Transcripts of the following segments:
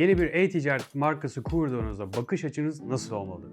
Yeni bir e-ticaret markası kurduğunuzda bakış açınız nasıl olmalı?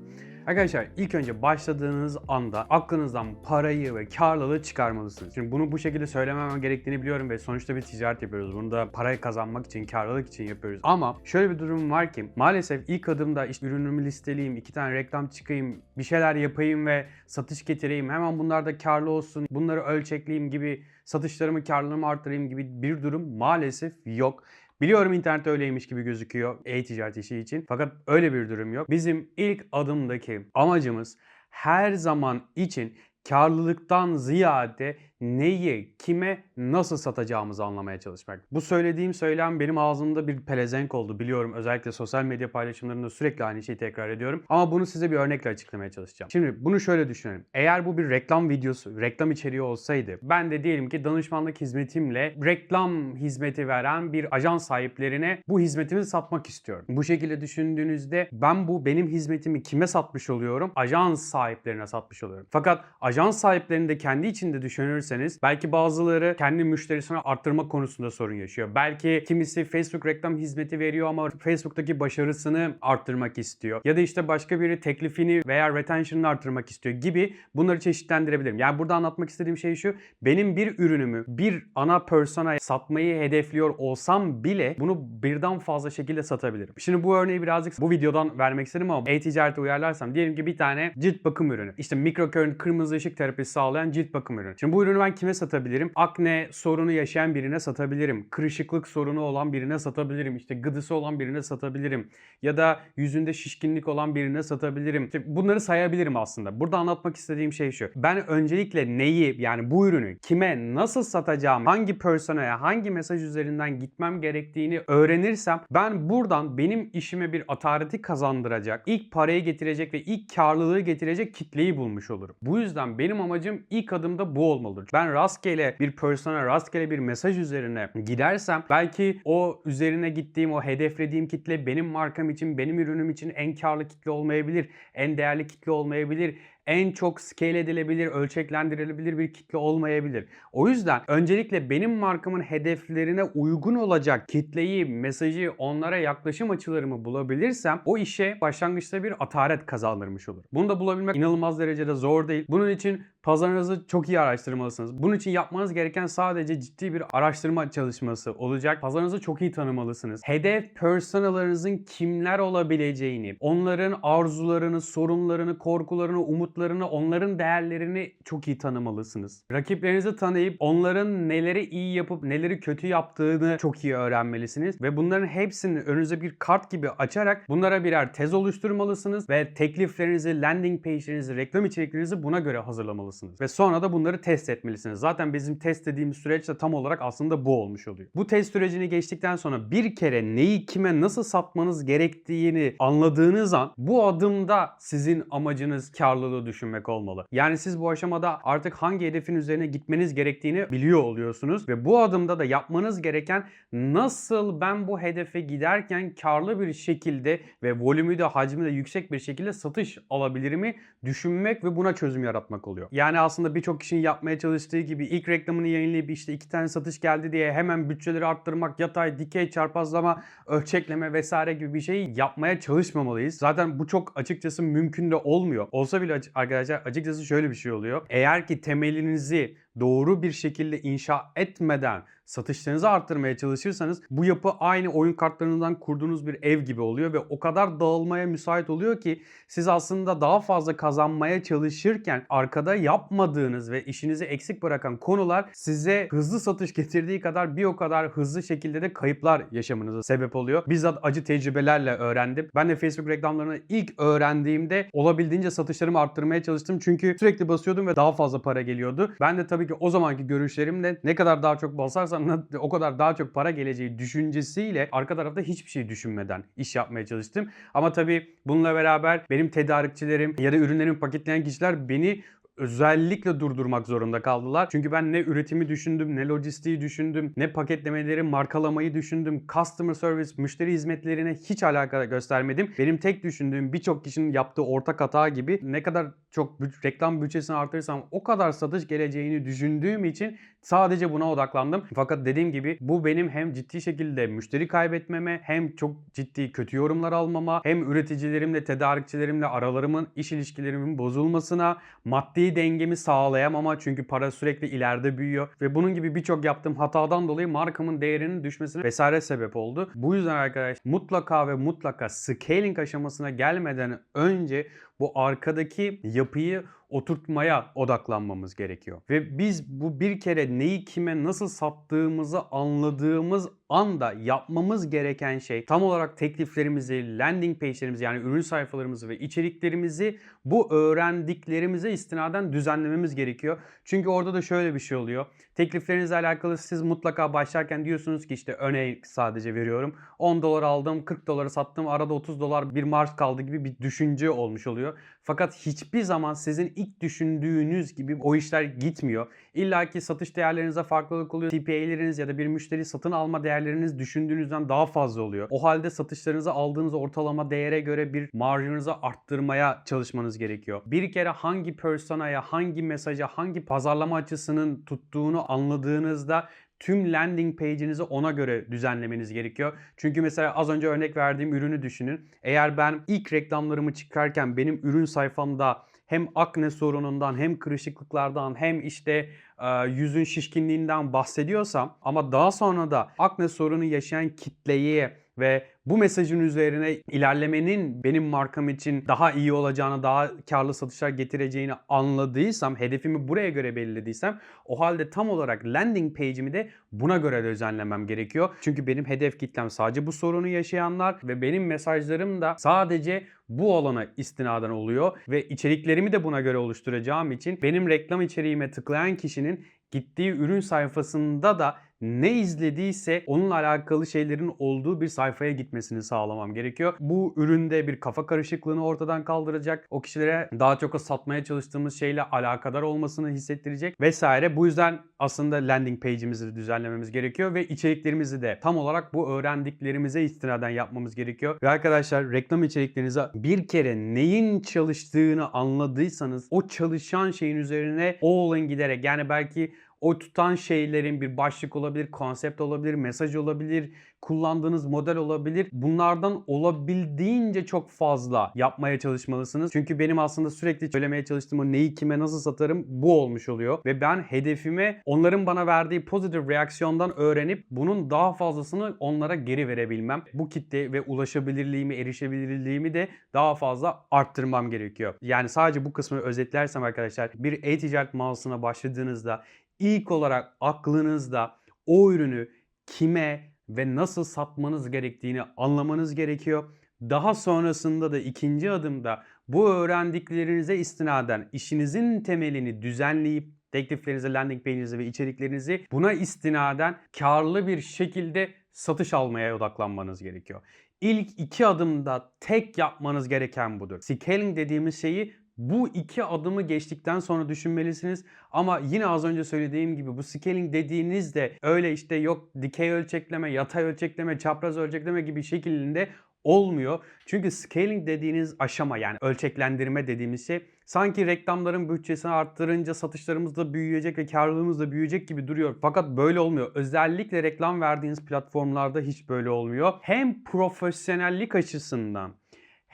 Arkadaşlar ilk önce başladığınız anda aklınızdan parayı ve karlılığı çıkarmalısınız. Şimdi bunu bu şekilde söylememem gerektiğini biliyorum ve sonuçta bir ticaret yapıyoruz. Bunu da parayı kazanmak için, karlılık için yapıyoruz. Ama şöyle bir durum var ki maalesef ilk adımda işte ürünümü listeleyeyim, iki tane reklam çıkayım, bir şeyler yapayım ve satış getireyim. Hemen bunlar da karlı olsun, bunları ölçekleyeyim gibi satışlarımı, karlılığımı arttırayım gibi bir durum maalesef yok. Biliyorum internette öyleymiş gibi gözüküyor e-ticaret işi için. Fakat öyle bir durum yok. Bizim ilk adımdaki amacımız her zaman için karlılıktan ziyade neyi, kime, nasıl satacağımızı anlamaya çalışmak. Bu söylediğim söylem benim ağzımda bir pelezenk oldu biliyorum. Özellikle sosyal medya paylaşımlarında sürekli aynı şeyi tekrar ediyorum. Ama bunu size bir örnekle açıklamaya çalışacağım. Şimdi bunu şöyle düşünelim. Eğer bu bir reklam videosu, reklam içeriği olsaydı ben de diyelim ki danışmanlık hizmetimle reklam hizmeti veren bir ajans sahiplerine bu hizmetimi satmak istiyorum. Bu şekilde düşündüğünüzde ben bu benim hizmetimi kime satmış oluyorum? Ajans sahiplerine satmış oluyorum. Fakat ajans sahiplerini de kendi içinde düşünürseniz belki bazıları kendi müşterisini arttırma konusunda sorun yaşıyor. Belki kimisi Facebook reklam hizmeti veriyor ama Facebook'taki başarısını arttırmak istiyor. Ya da işte başka biri teklifini veya retention'ını arttırmak istiyor gibi bunları çeşitlendirebilirim. Yani burada anlatmak istediğim şey şu. Benim bir ürünümü bir ana personaya satmayı hedefliyor olsam bile bunu birden fazla şekilde satabilirim. Şimdi bu örneği birazcık bu videodan vermek istedim ama e-ticarete uyarlarsam diyelim ki bir tane cilt bakım ürünü. İşte mikrokörün kırmızı ışık terapisi sağlayan cilt bakım ürünü. Şimdi bu ürünü ben kime satabilirim? Akne sorunu yaşayan birine satabilirim. Kırışıklık sorunu olan birine satabilirim. İşte gıdısı olan birine satabilirim. Ya da yüzünde şişkinlik olan birine satabilirim. İşte bunları sayabilirim aslında. Burada anlatmak istediğim şey şu. Ben öncelikle neyi yani bu ürünü kime nasıl satacağım, hangi personaya, hangi mesaj üzerinden gitmem gerektiğini öğrenirsem ben buradan benim işime bir atareti kazandıracak, ilk parayı getirecek ve ilk karlılığı getirecek kitleyi bulmuş olurum. Bu yüzden benim amacım ilk adımda bu olmalıdır. Ben rastgele bir persona, rastgele bir mesaj üzerine gidersem belki o üzerine gittiğim, o hedeflediğim kitle benim markam için, benim ürünüm için en karlı kitle olmayabilir, en değerli kitle olmayabilir en çok scale edilebilir, ölçeklendirilebilir bir kitle olmayabilir. O yüzden öncelikle benim markamın hedeflerine uygun olacak kitleyi, mesajı, onlara yaklaşım açılarımı bulabilirsem o işe başlangıçta bir ataret kazandırmış olur. Bunu da bulabilmek inanılmaz derecede zor değil. Bunun için pazarınızı çok iyi araştırmalısınız. Bunun için yapmanız gereken sadece ciddi bir araştırma çalışması olacak. Pazarınızı çok iyi tanımalısınız. Hedef personalarınızın kimler olabileceğini, onların arzularını, sorunlarını, korkularını, umutlarını, onların değerlerini çok iyi tanımalısınız. Rakiplerinizi tanıyıp onların neleri iyi yapıp neleri kötü yaptığını çok iyi öğrenmelisiniz ve bunların hepsini önünüze bir kart gibi açarak bunlara birer tez oluşturmalısınız ve tekliflerinizi, landing page'lerinizi, reklam içeriklerinizi buna göre hazırlamalısınız. Ve sonra da bunları test etmelisiniz. Zaten bizim test dediğimiz süreç de tam olarak aslında bu olmuş oluyor. Bu test sürecini geçtikten sonra bir kere neyi kime nasıl satmanız gerektiğini anladığınız an bu adımda sizin amacınız karlılığı düşünmek olmalı. Yani siz bu aşamada artık hangi hedefin üzerine gitmeniz gerektiğini biliyor oluyorsunuz ve bu adımda da yapmanız gereken nasıl ben bu hedefe giderken karlı bir şekilde ve volümü de hacmi de yüksek bir şekilde satış alabilirimi düşünmek ve buna çözüm yaratmak oluyor. Yani aslında birçok kişinin yapmaya çalıştığı gibi ilk reklamını yayınlayıp işte iki tane satış geldi diye hemen bütçeleri arttırmak, yatay, dikey, çarpazlama, ölçekleme vesaire gibi bir şey yapmaya çalışmamalıyız. Zaten bu çok açıkçası mümkün de olmuyor. Olsa bile arkadaşlar açıkçası şöyle bir şey oluyor. Eğer ki temelinizi doğru bir şekilde inşa etmeden satışlarınızı arttırmaya çalışırsanız bu yapı aynı oyun kartlarından kurduğunuz bir ev gibi oluyor ve o kadar dağılmaya müsait oluyor ki siz aslında daha fazla kazanmaya çalışırken arkada yapmadığınız ve işinizi eksik bırakan konular size hızlı satış getirdiği kadar bir o kadar hızlı şekilde de kayıplar yaşamanıza sebep oluyor. Bizzat acı tecrübelerle öğrendim. Ben de Facebook reklamlarını ilk öğrendiğimde olabildiğince satışlarımı arttırmaya çalıştım. Çünkü sürekli basıyordum ve daha fazla para geliyordu. Ben de tabii ki o zamanki görüşlerimle ne kadar daha çok basarsam o kadar daha çok para geleceği düşüncesiyle arka tarafta hiçbir şey düşünmeden iş yapmaya çalıştım. Ama tabii bununla beraber benim tedarikçilerim ya da ürünlerimi paketleyen kişiler beni özellikle durdurmak zorunda kaldılar. Çünkü ben ne üretimi düşündüm, ne lojistiği düşündüm, ne paketlemeleri, markalamayı düşündüm. Customer service, müşteri hizmetlerine hiç alaka göstermedim. Benim tek düşündüğüm birçok kişinin yaptığı ortak hata gibi ne kadar çok reklam bütçesini artırırsam o kadar satış geleceğini düşündüğüm için sadece buna odaklandım. Fakat dediğim gibi bu benim hem ciddi şekilde müşteri kaybetmeme hem çok ciddi kötü yorumlar almama hem üreticilerimle, tedarikçilerimle aralarımın, iş ilişkilerimin bozulmasına, maddi dengemi sağlayamama çünkü para sürekli ileride büyüyor ve bunun gibi birçok yaptığım hatadan dolayı markamın değerinin düşmesine vesaire sebep oldu. Bu yüzden arkadaş mutlaka ve mutlaka scaling aşamasına gelmeden önce bu arkadaki yapıyı oturtmaya odaklanmamız gerekiyor. Ve biz bu bir kere neyi kime nasıl sattığımızı anladığımız anda yapmamız gereken şey tam olarak tekliflerimizi, landing page'lerimizi yani ürün sayfalarımızı ve içeriklerimizi bu öğrendiklerimize istinaden düzenlememiz gerekiyor. Çünkü orada da şöyle bir şey oluyor. Tekliflerinizle alakalı siz mutlaka başlarken diyorsunuz ki işte örnek sadece veriyorum. 10 dolar aldım, 40 dolara sattım, arada 30 dolar bir marj kaldı gibi bir düşünce olmuş oluyor. Fakat hiçbir zaman sizin ilk düşündüğünüz gibi o işler gitmiyor. İlla ki satış değerlerinize farklılık oluyor. CPA'leriniz ya da bir müşteri satın alma değerleriniz düşündüğünüzden daha fazla oluyor. O halde satışlarınızı aldığınız ortalama değere göre bir marjınızı arttırmaya çalışmanız gerekiyor. Bir kere hangi personaya, hangi mesaja, hangi pazarlama açısının tuttuğunu anladığınızda tüm landing page'inizi ona göre düzenlemeniz gerekiyor. Çünkü mesela az önce örnek verdiğim ürünü düşünün. Eğer ben ilk reklamlarımı çıkarken benim ürün sayfamda hem akne sorunundan hem kırışıklıklardan hem işte e, yüzün şişkinliğinden bahsediyorsam ama daha sonra da akne sorunu yaşayan kitleye ve bu mesajın üzerine ilerlemenin benim markam için daha iyi olacağını, daha karlı satışlar getireceğini anladıysam, hedefimi buraya göre belirlediysem o halde tam olarak landing page'imi de buna göre düzenlemem gerekiyor. Çünkü benim hedef kitlem sadece bu sorunu yaşayanlar ve benim mesajlarım da sadece bu alana istinaden oluyor ve içeriklerimi de buna göre oluşturacağım için benim reklam içeriğime tıklayan kişinin gittiği ürün sayfasında da ne izlediyse onunla alakalı şeylerin olduğu bir sayfaya gitmesini sağlamam gerekiyor. Bu üründe bir kafa karışıklığını ortadan kaldıracak. O kişilere daha çok satmaya çalıştığımız şeyle alakadar olmasını hissettirecek vesaire. Bu yüzden aslında landing page'imizi düzenlememiz gerekiyor ve içeriklerimizi de tam olarak bu öğrendiklerimize istinaden yapmamız gerekiyor. Ve arkadaşlar reklam içeriklerinize bir kere neyin çalıştığını anladıysanız o çalışan şeyin üzerine all in giderek yani belki o tutan şeylerin bir başlık olabilir, konsept olabilir, mesaj olabilir, kullandığınız model olabilir. Bunlardan olabildiğince çok fazla yapmaya çalışmalısınız. Çünkü benim aslında sürekli söylemeye çalıştığım o neyi kime nasıl satarım bu olmuş oluyor. Ve ben hedefime onların bana verdiği pozitif reaksiyondan öğrenip bunun daha fazlasını onlara geri verebilmem. Bu kitle ve ulaşabilirliğimi, erişebilirliğimi de daha fazla arttırmam gerekiyor. Yani sadece bu kısmı özetlersem arkadaşlar bir e-ticaret mağazasına başladığınızda ilk olarak aklınızda o ürünü kime ve nasıl satmanız gerektiğini anlamanız gerekiyor. Daha sonrasında da ikinci adımda bu öğrendiklerinize istinaden işinizin temelini düzenleyip tekliflerinizi, landing page'inizi ve içeriklerinizi buna istinaden karlı bir şekilde satış almaya odaklanmanız gerekiyor. İlk iki adımda tek yapmanız gereken budur. Scaling dediğimiz şeyi bu iki adımı geçtikten sonra düşünmelisiniz. Ama yine az önce söylediğim gibi bu scaling dediğinizde öyle işte yok dikey ölçekleme, yatay ölçekleme, çapraz ölçekleme gibi şeklinde olmuyor. Çünkü scaling dediğiniz aşama yani ölçeklendirme dediğimiz şey sanki reklamların bütçesini arttırınca satışlarımız da büyüyecek ve karlılığımız da büyüyecek gibi duruyor. Fakat böyle olmuyor. Özellikle reklam verdiğiniz platformlarda hiç böyle olmuyor. Hem profesyonellik açısından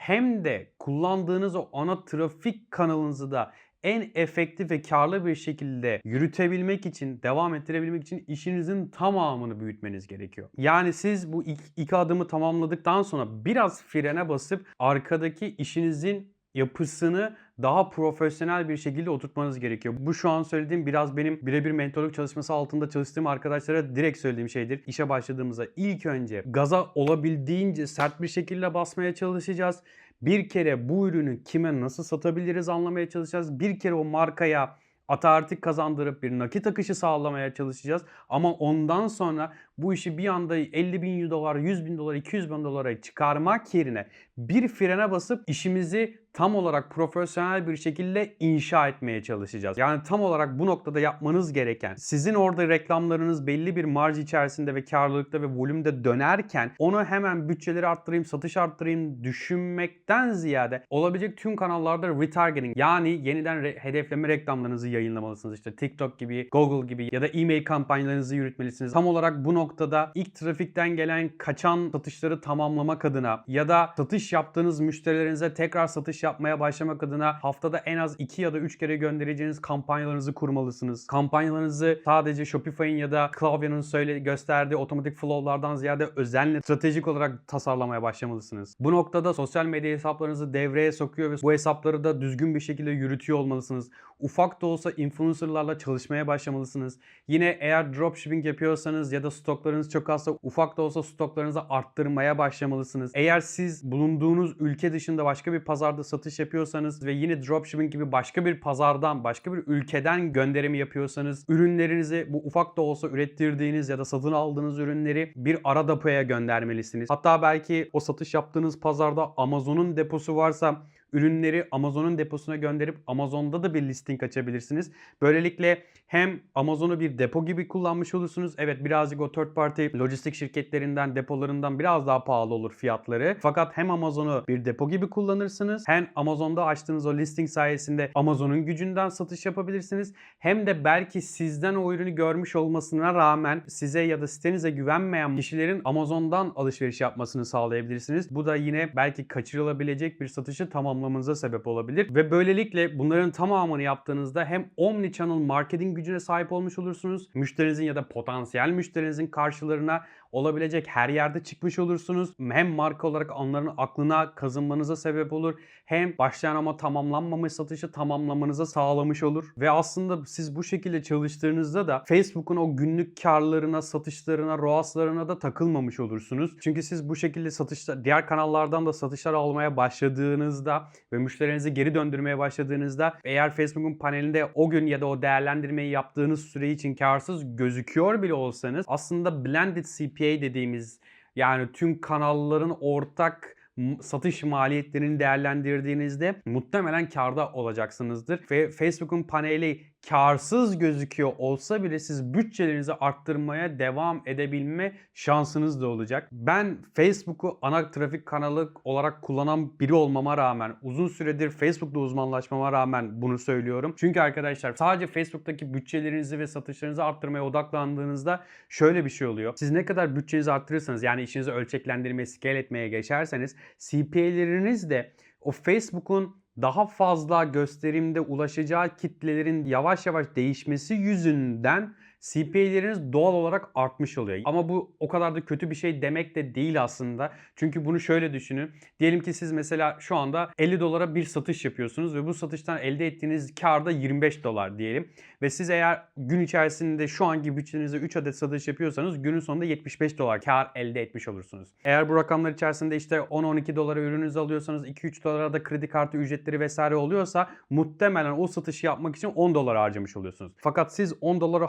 hem de kullandığınız o ana trafik kanalınızı da en efektif ve karlı bir şekilde yürütebilmek için, devam ettirebilmek için işinizin tamamını büyütmeniz gerekiyor. Yani siz bu ilk iki adımı tamamladıktan sonra biraz frene basıp arkadaki işinizin yapısını daha profesyonel bir şekilde oturtmanız gerekiyor. Bu şu an söylediğim biraz benim birebir mentorluk çalışması altında çalıştığım arkadaşlara direkt söylediğim şeydir. İşe başladığımızda ilk önce gaza olabildiğince sert bir şekilde basmaya çalışacağız. Bir kere bu ürünü kime nasıl satabiliriz anlamaya çalışacağız. Bir kere o markaya atartik kazandırıp bir nakit akışı sağlamaya çalışacağız. Ama ondan sonra bu işi bir anda 50 bin dolar, 100 bin dolar, 200 bin dolara çıkarmak yerine bir frene basıp işimizi tam olarak profesyonel bir şekilde inşa etmeye çalışacağız. Yani tam olarak bu noktada yapmanız gereken sizin orada reklamlarınız belli bir marj içerisinde ve karlılıkta ve volümde dönerken onu hemen bütçeleri arttırayım, satış arttırayım düşünmekten ziyade olabilecek tüm kanallarda retargeting yani yeniden re- hedefleme reklamlarınızı yayınlamalısınız. İşte TikTok gibi, Google gibi ya da e-mail kampanyalarınızı yürütmelisiniz. Tam olarak bu noktada ilk trafikten gelen kaçan satışları tamamlamak adına ya da satış yaptığınız müşterilerinize tekrar satış yapmaya başlamak adına haftada en az 2 ya da 3 kere göndereceğiniz kampanyalarınızı kurmalısınız. Kampanyalarınızı sadece Shopify'in ya da Klaviyo'nun söyle gösterdiği otomatik flow'lardan ziyade özenle stratejik olarak tasarlamaya başlamalısınız. Bu noktada sosyal medya hesaplarınızı devreye sokuyor ve bu hesapları da düzgün bir şekilde yürütüyor olmalısınız. Ufak da olsa influencerlarla çalışmaya başlamalısınız. Yine eğer dropshipping yapıyorsanız ya da stoklarınız çok azsa ufak da olsa stoklarınızı arttırmaya başlamalısınız. Eğer siz bulunduğunuz ülke dışında başka bir pazarda satış yapıyorsanız ve yine dropshipping gibi başka bir pazardan, başka bir ülkeden gönderimi yapıyorsanız ürünlerinizi bu ufak da olsa ürettirdiğiniz ya da satın aldığınız ürünleri bir ara depoya göndermelisiniz. Hatta belki o satış yaptığınız pazarda Amazon'un deposu varsa ürünleri Amazon'un deposuna gönderip Amazon'da da bir listing açabilirsiniz. Böylelikle hem Amazon'u bir depo gibi kullanmış olursunuz. Evet birazcık o third party lojistik şirketlerinden, depolarından biraz daha pahalı olur fiyatları. Fakat hem Amazon'u bir depo gibi kullanırsınız. Hem Amazon'da açtığınız o listing sayesinde Amazon'un gücünden satış yapabilirsiniz. Hem de belki sizden o ürünü görmüş olmasına rağmen size ya da sitenize güvenmeyen kişilerin Amazon'dan alışveriş yapmasını sağlayabilirsiniz. Bu da yine belki kaçırılabilecek bir satışı tamamlamanıza sebep olabilir. Ve böylelikle bunların tamamını yaptığınızda hem omnichannel marketing gücüne sahip olmuş olursunuz. Müşterinizin ya da potansiyel müşterinizin karşılarına olabilecek her yerde çıkmış olursunuz. Hem marka olarak onların aklına kazınmanıza sebep olur. Hem başlayan ama tamamlanmamış satışı tamamlamanıza sağlamış olur. Ve aslında siz bu şekilde çalıştığınızda da Facebook'un o günlük karlarına, satışlarına, ROAS'larına da takılmamış olursunuz. Çünkü siz bu şekilde satışlar, diğer kanallardan da satışlar almaya başladığınızda ve müşterilerinizi geri döndürmeye başladığınızda eğer Facebook'un panelinde o gün ya da o değerlendirmeyi yaptığınız süre için karsız gözüküyor bile olsanız aslında blended CPA dediğimiz yani tüm kanalların ortak satış maliyetlerini değerlendirdiğinizde muhtemelen karda olacaksınızdır. Ve Facebook'un paneli karsız gözüküyor olsa bile siz bütçelerinizi arttırmaya devam edebilme şansınız da olacak. Ben Facebook'u ana trafik kanalı olarak kullanan biri olmama rağmen uzun süredir Facebook'ta uzmanlaşmama rağmen bunu söylüyorum. Çünkü arkadaşlar sadece Facebook'taki bütçelerinizi ve satışlarınızı arttırmaya odaklandığınızda şöyle bir şey oluyor. Siz ne kadar bütçenizi arttırırsanız yani işinizi ölçeklendirmeye, scale etmeye geçerseniz CPA'leriniz de o Facebook'un daha fazla gösterimde ulaşacağı kitlelerin yavaş yavaş değişmesi yüzünden CPA'leriniz doğal olarak artmış oluyor. Ama bu o kadar da kötü bir şey demek de değil aslında. Çünkü bunu şöyle düşünün. Diyelim ki siz mesela şu anda 50 dolara bir satış yapıyorsunuz ve bu satıştan elde ettiğiniz kar da 25 dolar diyelim. Ve siz eğer gün içerisinde şu anki bütçenizde 3 adet satış yapıyorsanız günün sonunda 75 dolar kar elde etmiş olursunuz. Eğer bu rakamlar içerisinde işte 10-12 dolara ürününüzü alıyorsanız 2-3 dolara da kredi kartı ücretleri vesaire oluyorsa muhtemelen o satışı yapmak için 10 dolar harcamış oluyorsunuz. Fakat siz 10 doları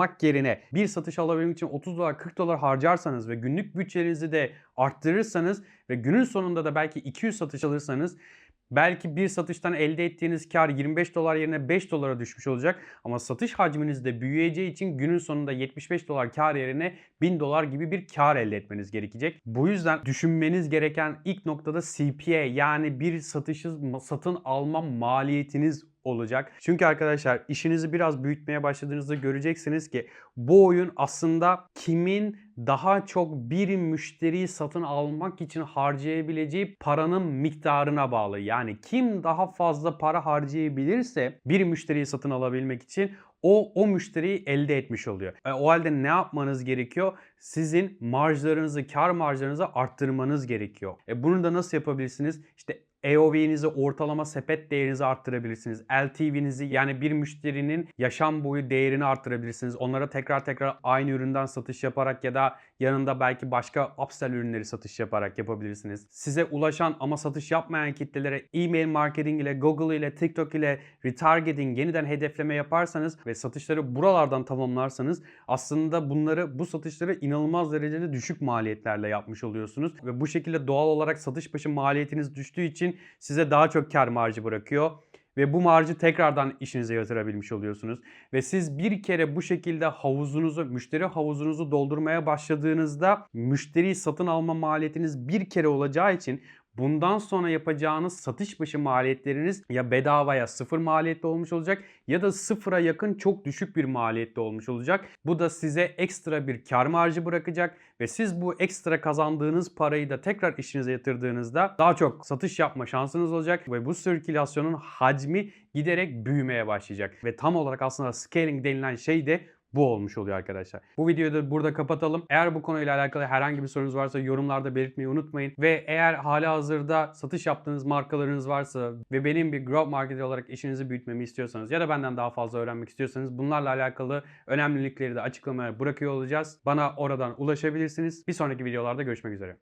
harcamak yerine bir satış alabilmek için 30 dolar 40 dolar harcarsanız ve günlük bütçenizi de arttırırsanız ve günün sonunda da belki 200 satış alırsanız Belki bir satıştan elde ettiğiniz kar 25 dolar yerine 5 dolara düşmüş olacak ama satış hacminiz de büyüyeceği için günün sonunda 75 dolar kar yerine 1000 dolar gibi bir kar elde etmeniz gerekecek. Bu yüzden düşünmeniz gereken ilk noktada CPA yani bir satışı satın alma maliyetiniz olacak. Çünkü arkadaşlar işinizi biraz büyütmeye başladığınızda göreceksiniz ki bu oyun aslında kimin daha çok bir müşteriyi satın almak için harcayabileceği paranın miktarına bağlı. Yani kim daha fazla para harcayabilirse bir müşteriyi satın alabilmek için o o müşteriyi elde etmiş oluyor. E, o halde ne yapmanız gerekiyor? Sizin marjlarınızı, kar marjlarınızı arttırmanız gerekiyor. E, bunu da nasıl yapabilirsiniz? İşte EOV'nizi ortalama sepet değerinizi arttırabilirsiniz. LTV'nizi yani bir müşterinin yaşam boyu değerini arttırabilirsiniz. Onlara tekrar tekrar aynı üründen satış yaparak ya da yanında belki başka upsell ürünleri satış yaparak yapabilirsiniz. Size ulaşan ama satış yapmayan kitlelere e-mail marketing ile, Google ile, TikTok ile retargeting, yeniden hedefleme yaparsanız ve satışları buralardan tamamlarsanız aslında bunları bu satışları inanılmaz derecede düşük maliyetlerle yapmış oluyorsunuz ve bu şekilde doğal olarak satış başı maliyetiniz düştüğü için size daha çok kar marjı bırakıyor. Ve bu marjı tekrardan işinize yatırabilmiş oluyorsunuz. Ve siz bir kere bu şekilde havuzunuzu, müşteri havuzunuzu doldurmaya başladığınızda müşteriyi satın alma maliyetiniz bir kere olacağı için Bundan sonra yapacağınız satış başı maliyetleriniz ya bedava ya sıfır maliyetli olmuş olacak ya da sıfıra yakın çok düşük bir maliyetli olmuş olacak. Bu da size ekstra bir kar marjı bırakacak ve siz bu ekstra kazandığınız parayı da tekrar işinize yatırdığınızda daha çok satış yapma şansınız olacak ve bu sirkülasyonun hacmi giderek büyümeye başlayacak. Ve tam olarak aslında scaling denilen şey de bu olmuş oluyor arkadaşlar. Bu videoyu da burada kapatalım. Eğer bu konuyla alakalı herhangi bir sorunuz varsa yorumlarda belirtmeyi unutmayın. Ve eğer hala hazırda satış yaptığınız markalarınız varsa ve benim bir growth marketer olarak işinizi büyütmemi istiyorsanız ya da benden daha fazla öğrenmek istiyorsanız bunlarla alakalı önemli linkleri de açıklamaya bırakıyor olacağız. Bana oradan ulaşabilirsiniz. Bir sonraki videolarda görüşmek üzere.